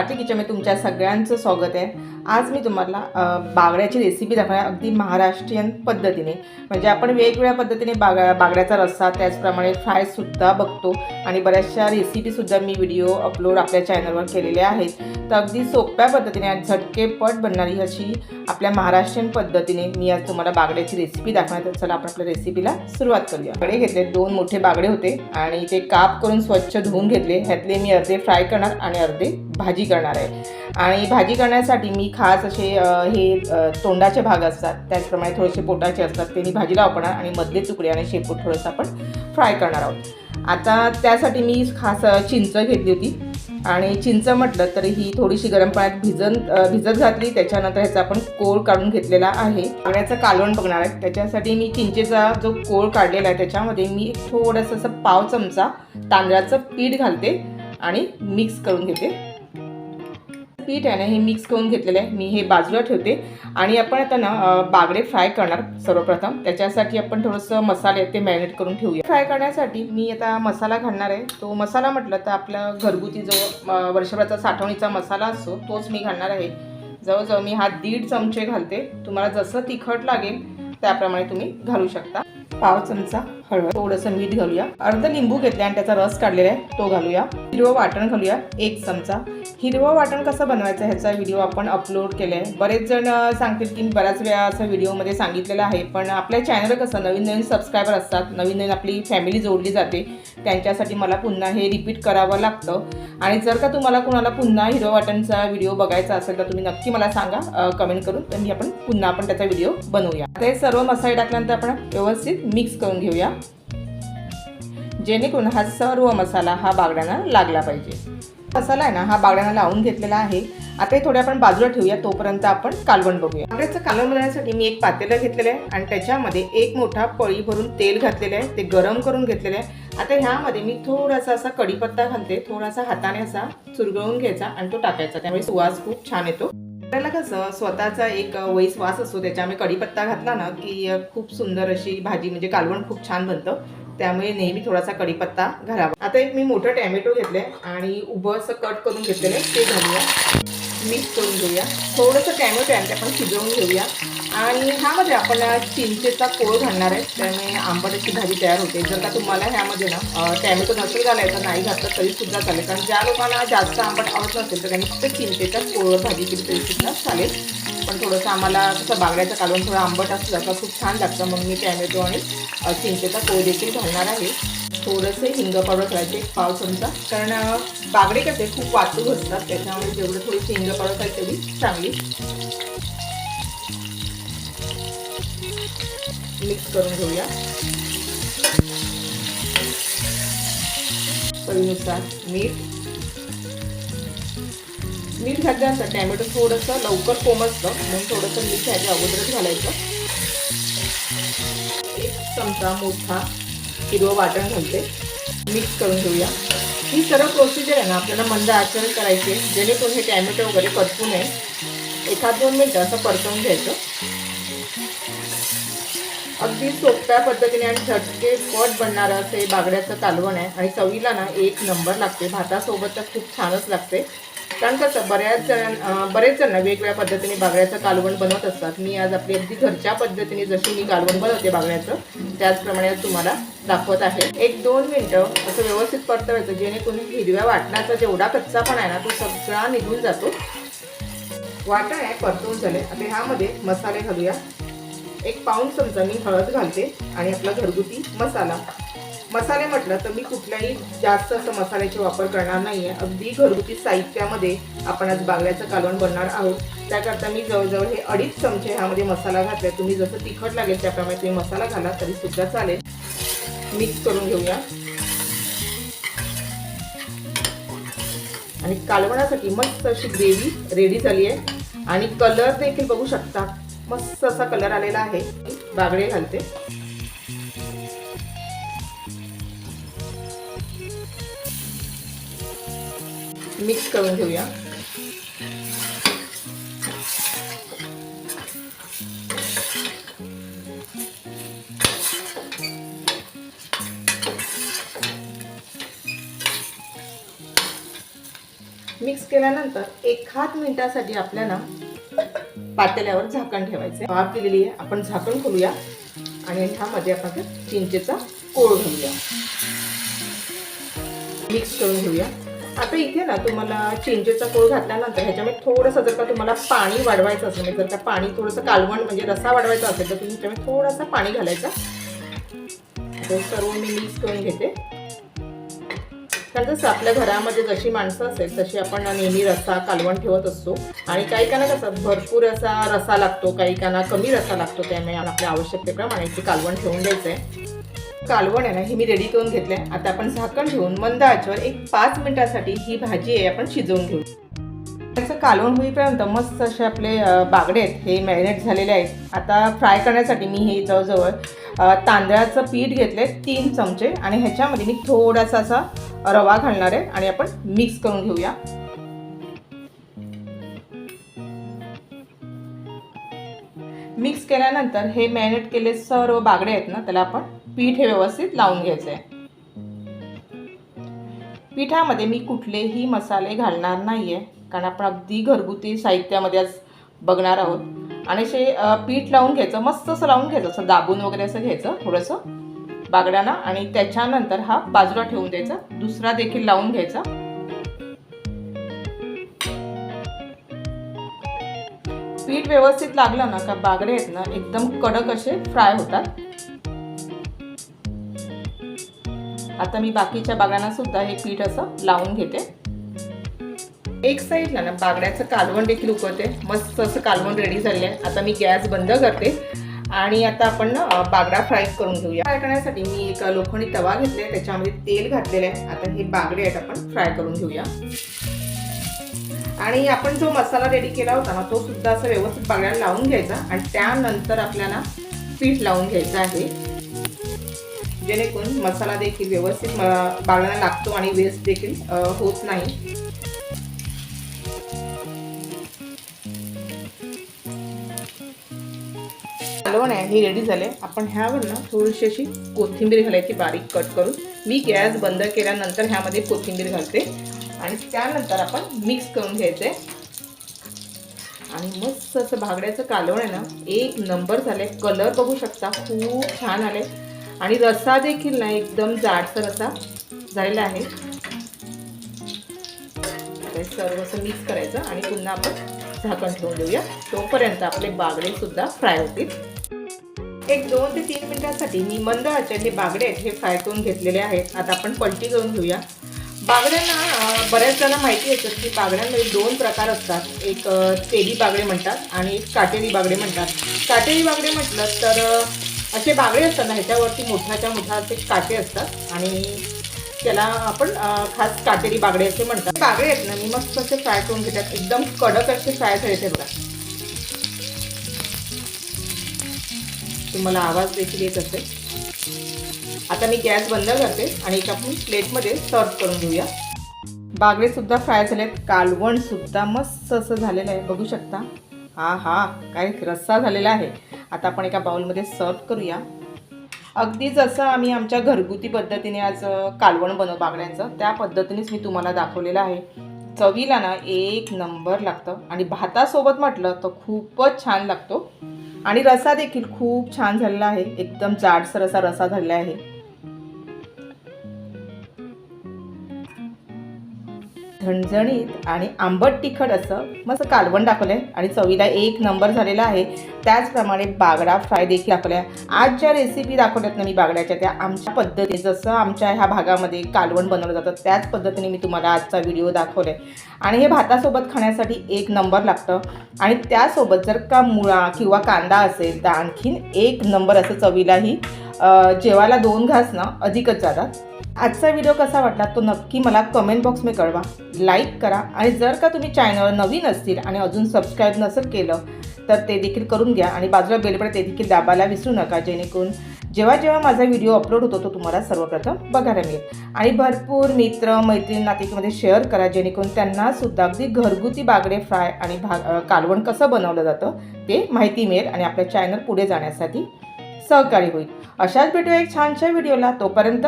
पाटी किचनमध्ये तुमच्या सगळ्यांचं स्वागत आहे. आज मी तुम्हाला बागड्याची रेसिपी दाखवणार अगदी महाराष्ट्रीयन पद्धतीने. म्हणजे आपण वेगवेगळ्या पद्धतीने बागा बागड्याचा रस्सा त्याचप्रमाणे फ्रायसुद्धा बघतो. आणि बऱ्याचशा रेसिपीसुद्धा मी व्हिडिओ अपलोड आपल्या चॅनलवर केलेले आहेत. तर अगदी सोप्या पद्धतीने झटकेपट बनणारी अशी आपल्या महाराष्ट्रीयन पद्धतीने मी आज तुम्हाला बागड्याची रेसिपी दाखवणार तर चला आपण आपल्या रेसिपीला सुरुवात करूया. बागडे घेतले दोन मोठे बागडे होते आणि ते काप करून स्वच्छ धुवून घेतले. ह्यातले मी अर्धे फ्राय करणार आणि अर्धे भाजी करणार आहे. आणि भाजी करण्यासाठी मी खास असे हे तोंडाचे भाग असतात. त्याचप्रमाणे थोडेसे पोटाचे असतात. ते मी भाजीला वापरणार आणि मधले तुकडे आणि शेपूट थोडंसं आपण फ्राय करणार आहोत. आता त्यासाठी मी खास चिंच घेतली होती. आणि चिंच म्हटलं तर ही थोडीशी गरम पाण्यात भिजत भिजत घातली. त्याच्यानंतर ह्याचा आपण कोळ काढून घेतलेला आहे. पाण्याचं कालवण बघणार आहे. त्याच्यासाठी मी चिंचेचा जो कोळ काढलेला आहे त्याच्यामध्ये मी थोडंसं असं पाव चमचा तांदळाचं पीठ घालते आणि मिक्स करून घेते. पीठ आहे ना हे मिक्स करून घेतलेलं आहे. मी हे बाजूला ठेवते. आणि आपण आता ना बागडे फ्राय करणार सर्वप्रथम. त्याच्यासाठी आपण थोडंसं मसाले ते मॅरिनेट करून ठेवूया. फ्राय करण्यासाठी मी आता मसाला घालणार आहे. तो मसाला म्हटलं तर आपला घरगुती जो वर्षभराचा साठवणीचा मसाला असतो तोच मी घालणार आहे. जवळजवळ मी हा दीड चमचे घालते. तुम्हाला जसं तिखट लागेल त्याप्रमाणे तुम्ही घालू शकता. पाव चमचा हळद. थोडंसं मीठ घालूया. अर्ध लिंबू घेतले आणि त्याचा रस काढलेला आहे तो घालूया. हिरवं वाटण घालूया एक चमचा. हिरवं वाटण कसं बनवायचं ह्याचा व्हिडिओ आपण अपलोड केला आहे बरेच जण सांगतील की बऱ्याच वेळा असं व्हिडिओमध्ये सांगितलेलं आहे पण आपल्या चॅनल कसं नवीन नवीन सबस्क्रायबर असतात नवीन नवीन आपली फॅमिली जोडली जाते त्यांच्यासाठी मला पुन्हा हे रिपीट करावं लागतं. आणि जर का तुम्हाला कुणाला पुन्हा हिरवं वाटणचा व्हिडिओ बघायचा असेल तर तुम्ही नक्की मला सांगा कमेंट करून तर मी आपण पुन्हा आपण त्याचा व्हिडिओ बनवूया. आता हे सर्व मसाले टाकल्यानंतर आपण व्यवस्थित मिक्स करून घेऊया. जेणेकरून हा सर्व मसाला हा बागड्यांना लागला पाहिजे. मसाला आहे ना हा बागड्यांना लावून घेतलेला आहे. आता हे थोडे आपण बाजूला ठेवूया तोपर्यंत आपण कालवण बघूया. बागड्याचं कालवण बनवण्यासाठी मी एक पातेलं घेतलेलं आहे आणि त्याच्यामध्ये एक मोठा पळी भरून तेल घातलेलं आहे. ते गरम करून घेतलेलं आहे. आता ह्यामध्ये मी थोडासा असा कढीपत्ता घालते थोडासा हाताने असा चुरगळून घ्यायचा आणि तो टाकायचा. त्यामुळे सुवास खूप छान येतो. आपल्याला कसं स्वतःचा एक वैस वास असतो त्याच्यामुळे कढीपत्ता घातला ना की खूप सुंदर अशी भाजी म्हणजे कालवण खूप छान बनतं. त्यामुळे नेहमी थोडासा कढीपत्ता घालावा. आता एक मी मोठं टॅमॅटो घेतलंय आणि उभं असं कट करून घेतलेलं आहे ते घालूया. मिक्स करून घेऊया. थोडंसं टॅमॅटो आहे ते आपण शिजवून घेऊया. आणि ह्यामध्ये आपण चिंचेचा कोळ घालणार आहे त्यामुळे आंबट भाजी तयार होते. जर का तुम्हाला ह्यामध्ये ना टॅमॅटो नसेल घालायचा नाही घातलं तरी सुद्धा चालेल. कारण ज्या लोकांना जास्त आंबट आवडत नसेल तर त्यांनी फक्त चिंचेचा कोळ भाजी केली तरी सुद्धा चालेल. पण थोडंसं आम्हाला कसं बागड्याचं कालवण थोडं आंबट असलं तर खूप छान लागतं. मग मी टॅमॅटो आणि चिंचेचा कोळ देखील घालणार आहे. थोडंसं हिंग पावडर घालायचे एक पाव चमचा. कारण बागडे कसे खूप वाचू असतात त्याच्यामुळे जेवढं थोडीशी हिंग पावडर खायची तेवढी चांगली मिक्स करून घेऊया. चवीनुसार मीठ मीठ घातल्यानंतर टॅमॅटो थोडंसं लवकर कोमसतं म्हणून थोडंसं मीठ ह्याच्या अगोदरच घालायचं. एक चमचा मोठा हिरवं वाटण घालते. मिक्स करून घेऊया. ही सर्व प्रोसिजर आहे ना आपल्याला मंद आचरण करायचे जेणेकरून हे टॅमॅटो वगैरे परतू नये. एखाद दोन मिनटं असं परतवून घ्यायचं. अगदी सोप्या पद्धतीने आणि झटके पट बनणारं असं हे बागड्याचं कालवण आहे. आणि चवीला ना एक नंबर लागते. भातासोबत तर खूप छानच लागते. कारण कसं बऱ्याच जण बरेच जण वेगवेगळ्या पद्धतीने बागड्याचं कालवण बनवत असतात. मी आज आपली अगदी घरच्या पद्धतीने जशी मी कालवण बनवते बागड्याचं त्याचप्रमाणे आज तुम्हाला दाखवत आहे. एक दोन मिनटं असं व्यवस्थित परतवायचं जेणेकरून हिरव्या वाटणाचा जेवढा कच्चा पण आहे ना तो सगळा निघून जातो. वाटण आहे परतवून झाले आता ह्यामध्ये मसाले घालूया. एक पाऊण चमचा मी हळद घालते आणि आपला घरगुती मसाला. मसाले म्हटलं तर मी कुठल्याही जास्त असं मसाल्याचा वापर करणार नाही आहे अगदी घरगुती साहित्यामध्ये आपण आज बांगड्याचं कालवण बनणार आहोत. त्याकरता मी जवळजवळ हे अडीच चमचे ह्यामध्ये मसाला घातले. तुम्ही जसं तिखट लागेल त्याप्रमाणे तुम्ही मसाला घाला तरी सुद्धा चालेल. मिक्स करून घेऊया. आणि कालवणासाठी मस्त अशी ग्रेव्ही रेडी झाली आहे. आणि कलर देखील बघू शकता. मस्त असा कलर आलेला आहे. बागडे घालते. मिक्स करून घेऊया. मिक्स केल्यानंतर एखाद मिनिटासाठी आपल्याला पातेल्यावर झाकण ठेवायचं आहे वाफ दिलेली आहे. आपण झाकण खोलूया आणि ह्यामध्ये आपण चिंचेचा कोळ घालूया. मिक्स करून घेऊया. आता इथे ना तुम्हाला चिंचेचा कोळ घातल्यानंतर ह्याच्यामध्ये थोडंसं जर का तुम्हाला पाणी वाढवायचं असेल म्हणजे जर का पाणी थोडंसं कालवण म्हणजे रसा वाढवायचा असेल तर तुम्ही ह्याच्यामध्ये थोडासा पाणी घालायचा. सर्व मी मिक्स करून घेते. कारण जसं आपल्या घरामध्ये जशी माणसं असेल तशी आपण नेहमी रस्सा कालवण ठेवत असतो. आणि काही काना कसं भरपूर असा रसा लागतो काही काना कमी रसा लागतो त्यामुळे आपल्या आवश्यकतेप्रमाणे ते कालवण ठेवून द्यायचं आहे कालवण आहे ना हे मी रेडी करून घेतलंय आता आपण झाकण ठेवून मंद आचवर एक पाच मिनिटासाठी ही भाजी आहे आपण शिजवून घेऊ. त्याचं कालवण होईपर्यंत मस्त असे आपले बागडे आहेत हे मॅरिनेट झालेले आहेत. आता फ्राय करण्यासाठी मी हे जवळजवळ तांदळाचं पीठ घेतले तीन चमचे. आणि ह्याच्यामध्ये मी थोडासा असा रवा घालणार आहे आणि आपण मिक्स करून घेऊया. मिक्स केल्यानंतर हे मॅरिनेट केले सर्व बागडे आहेत ना त्याला आपण पीठ हे व्यवस्थित लावून घ्यायचं आहे पिठामध्ये मी कुठलेही मसाले घालणार नाही आहे कारण आपण अगदी घरगुती साहित्यामध्ये आज बघणार आहोत. आणि असे पीठ लावून घ्यायचं मस्त असं लावून घ्यायचं असं दाबून वगैरे असं घ्यायचं थोडंसं बागड्याना आणि त्याच्यानंतर हा बाजूला ठेवून द्यायचा दुसरा देखील लावून घ्यायचा. पीठ व्यवस्थित लागलं ना का बागडे आहेत ना एकदम कडक असे फ्राय होतात. आता मी बाकीच्या बागांना सुद्धा हे पीठ असं लावून घेते. एक साईडला ना बागड्याचं कालवण देखील उकळते. मस्त असं कालवण रेडी झाले आहे. आता मी गॅस बंद करते आणि आता आपण ना बागडा फ्राय करून घेऊया. फ्राय करण्यासाठी मी एक लोखंडी तवा घेतलाय त्याच्यामध्ये तेल घातलेलं आहे. आता हे बागडे आहेत आपण फ्राय करून घेऊया. आणि आपण जो मसाला रेडी केला होता ना तो सुद्धा असं व्यवस्थित बागड्याला लावून घ्यायचा. आणि त्यानंतर आपल्याला पीठ लावून घ्यायचं आहे. जेणेकरून मसाला देखील व्यवस्थित म- लागतो आणि वेस्ट देखील होत नाही. कालवण आहे हे रेडी झाले. आपण ह्यावर ना थोडीशी अशी कोथिंबीर घालायची बारीक कट करून. मी गॅस बंद केल्यानंतर ह्यामध्ये कोथिंबीर घालते. आणि त्यानंतर आपण मिक्स करून घ्यायचं. आहे आणि मस्त असं भागड्याचं कालवण आहे ना एक नंबर झाले कलर बघू शकता खूप छान आले आणि रस्सा देखील ना एकदम जाडसर असा झालेला आहे. सर्व असं मिक्स करायचं आणि पुन्हा आपण झाकण ठेवून देऊया. तोपर्यंत आपले बागडे सुद्धा फ्राय होतील. एक दोन ते तीन मिनिटांसाठी मी मंद आचरले बागडे आहेत हे फ्राय करून घेतलेले आहेत. आता आपण पलटी करून घेऊया. बागड्यांना बऱ्याच जणांना माहिती असतं की बागड्यांमध्ये दोन प्रकार असतात. एक तेली बागडे म्हणतात आणि एक काटेरी बागडे म्हणतात. काटेरी बागडे म्हटलं तर असे बागडे असतात ना ह्याच्यावरती मोठाच्या मोठा असे काटे असतात आणि त्याला आपण खास काटेरी बागडे असे म्हणतात. बागडे आहेत ना मी मस्त असे फ्राय करून घेतात. एकदम कडक असे फ्राय झाले बघा. तुम्हाला आवाज देखील येत असेल. आता मी गॅस बंद करते आणि एक आपण प्लेटमध्ये सर्व करून घेऊया. बागडेसुद्धा फ्राय झालेत. कालवणसुद्धा मस्त असं झालेलं आहे. बघू शकता. हा हा काय रस्सा झालेला आहे. आता आपण एका बाउलमध्ये सर्व करूया. अगदी जसं आम्ही आमच्या घरगुती पद्धतीने आज कालवण बनव बागड्यांचं त्या पद्धतीनेच मी तुम्हाला दाखवलेलं आहे. चवीला ना एक नंबर लागतं. आणि भातासोबत म्हटलं तर खूपच छान लागतो. आणि रसा देखील खूप छान झालेला आहे. एकदम जाडसर असा रसा झालेला आहे. झणझणीत आणि आंबट तिखट असं मस्त कालवण दाखवलं आहे आणि चवीला एक नंबर झालेला आहे. त्याचप्रमाणे बागडा फ्राय देखील दाखवल्या. आहे. आज ज्या रेसिपी दाखवल्यात ना मी बागड्याच्या त्या आमच्या पद्धतीने. जसं आमच्या ह्या भागामध्ये कालवण बनवलं जातं त्याच पद्धतीने मी तुम्हाला आजचा व्हिडिओ दाखवला आहे आणि हे भातासोबत खाण्यासाठी एक नंबर लागतं. आणि त्यासोबत जर का मुळा किंवा कांदा असेल तर आणखीन एक नंबर असं चवीलाही जेवायला दोन घास ना अधिकच जातात. आजचा व्हिडिओ कसा वाटला तो नक्की मला कमेंट बॉक्समध्ये कळवा. लाईक करा आणि जर का तुम्ही चॅनलवर नवीन असतील आणि अजून सबस्क्राईब नसेल केलं तर ते देखील करून घ्या आणि बाजूला बेलकडे ते देखील दाबायला विसरू नका जेणेकरून जेव्हा जेव्हा माझा व्हिडिओ अपलोड होतो तो तुम्हाला सर्वप्रथम बघायला मिळेल. आणि भरपूर मित्र मैत्रीण नातेकीमध्ये शेअर करा जेणेकरून त्यांना सुद्धा अगदी घरगुती बागडे फ्राय आणि भाग कालवण कसं बनवलं जातं ते माहिती मिळेल आणि आपल्या चॅनल पुढे जाण्यासाठी सहकारी होईल. अशाच भेटूया एक छानशा व्हिडिओला तोपर्यंत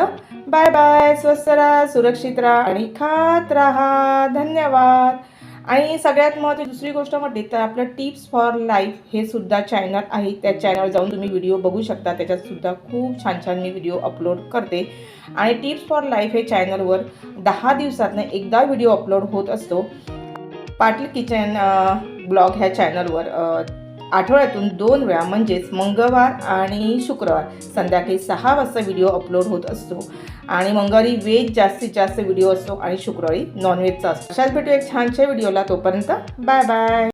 बाय बाय स्वस्त राहा सुरक्षित राहा आणि खात राहा. धन्यवाद. आणि सगळ्यात महत्त्वाची दुसरी गोष्ट म्हटली तर आपलं टिप्स फॉर लाईफ हे सुद्धा चॅनल आहे. त्या चॅनलवर जाऊन तुम्ही व्हिडिओ बघू शकता. त्याच्यातसुद्धा खूप छान छान मी व्हिडिओ अपलोड करते. आणि टिप्स फॉर लाईफ हे चॅनलवर दहा दिवसातनं एकदा व्हिडिओ अपलोड होत असतो. पाटील किचन ब्लॉग ह्या चॅनलवर आठवड्यातून दोन वेळा म्हणजेच मंगळवार आणि शुक्रवार संध्याकाळी सहा वाजता व्हिडिओ अपलोड होत असतो. आणि मंगळवारी व्हेज जास्तीत जास्त व्हिडिओ असतो आणि शुक्रवारी नॉनव्हेजचा असतो. अशाच भेटू एक छानशा व्हिडिओला तोपर्यंत बाय बाय